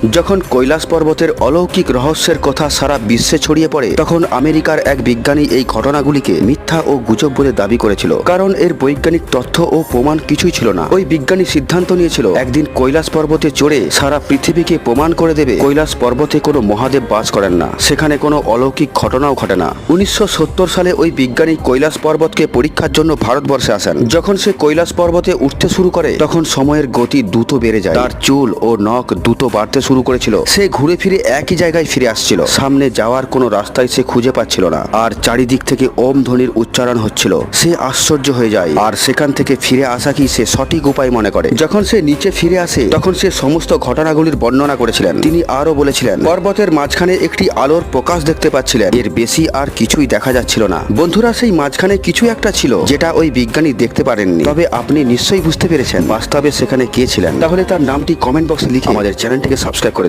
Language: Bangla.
যখন কৈলাস পর্বতের অলৌকিক রহস্যের কথা সারা বিশ্বে ছড়িয়ে পড়ে, তখন আমেরিকার এক বিজ্ঞানী এই ঘটনাগুলিকে মিথ্যা ও গুজব বলে দাবি করেছিল। কারণ এর বৈজ্ঞানিক তথ্য ও প্রমাণ কিছুই ছিল না। ওই বিজ্ঞানী সিদ্ধান্ত নিয়েছিল, একদিন কৈলাস পর্বতে চড়ে সারা পৃথিবীকে প্রমাণ করে দেবে, কৈলাস পর্বতে কোনো মহাদেব বাস করেন না। সেখানে কোনো অলৌকিক ঘটনাও ঘটে না। উনিশশো সত্তর সালে ওই বিজ্ঞানী কৈলাস পর্বতকে পরীক্ষার জন্য ভারতবর্ষে আসেন। যখন সে কৈলাস পর্বতে উঠতে শুরু করে, তখন সময়ের গতি দ্রুত বেড়ে যায়। তার চুল ও নখ দ্রুত বাড়তে শুরু করেছিল। সে ঘুরে ফিরে একই জায়গায় ফিরে আসছিল। সামনে যাওয়ার কোনো রাস্তায় সে খুঁজে পাচ্ছিল না। আর চারিদিক থেকে ওম ধ্বনির উচ্চারণ হচ্ছিল। সে আশ্চর্য হয়ে যায়। আর সেখান থেকে ফিরে আসা কি সে সঠিক উপায় মনে করে? যখন সে নিচে ফিরে আসে, তখন সে সমস্ত ঘটনাগুলির বর্ণনা করেছিলেন। তিনি আরও বলেছিলেন, পর্বতের মাঝখানে একটি আলোর প্রকাশ দেখতে পাচ্ছিলেন। এর বেশি আর কিছুই দেখা যাচ্ছিল না। বন্ধুরা, সেই মাঝখানে কিছু একটা ছিল, যেটা ওই বিজ্ঞানী দেখতে পারেননি। তবে আপনি নিশ্চয়ই বুঝতে পেরেছেন। বাস্তবে সেখানে কে ছিলেন? তাহলে তার নামটি কমেন্ট বক্সে লিখে আমাদের চ্যানেলটিকে সাবস্ক্রাইব করে দিন